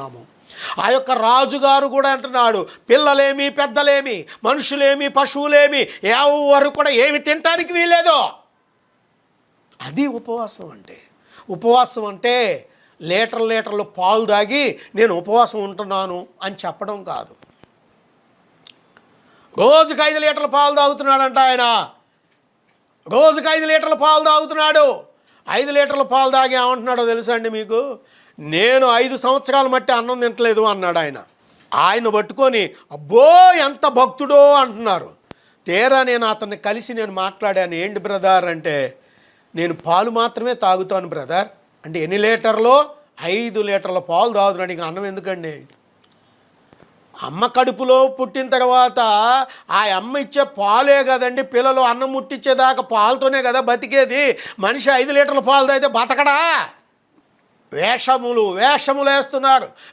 చూస్తున్నాము ఆ యొక్క రాజుగారు కూడా అంటున్నాడు పిల్లలేమి పెద్దలేమి మనుషులేమి పశువులేమి ఎవరు కూడా ఏమి తినటానికి వీలేదు అది ఉపవాసం అంటే. ఉపవాసం అంటే లీటర్ లీటర్లు పాలు తాగి నేను ఉపవాసం ఉంటున్నాను అని చెప్పడం కాదు. రోజుకి ఐదు లీటర్ల పాలు తాగుతున్నాడంట ఆయన. రోజుకి ఐదు లీటర్ల పాలు తాగుతున్నాడు. ఐదు లీటర్ల పాలు తాగి ఏమంటున్నాడో తెలుసా అండి మీకు? నేను ఐదు సంవత్సరాల మట్టి అన్నం తింటలేదు అన్నాడు ఆయన. ఆయన పట్టుకొని అబ్బో ఎంత భక్తుడో అంటున్నారు. తీరా నేను అతన్ని కలిసి నేను మాట్లాడాను. ఏంటి బ్రదర్ అంటే నేను పాలు మాత్రమే తాగుతాను బ్రదర్. అంటే ఎన్ని లీటర్లో? ఐదు లీటర్ల పాలు తాగుతున్నాడు. ఇంకా అన్నం ఎందుకండి? అమ్మ కడుపులో పుట్టిన తర్వాత ఆ అమ్మ ఇచ్చే పాలే కదండి. పిల్లలు అన్నం ముట్టించేదాకా పాలతోనే కదా బతికేది. మనిషి ఐదు లీటర్ల పాలు అయితే బతకడా? వేషములు వేషములు వేస్తున్నారు.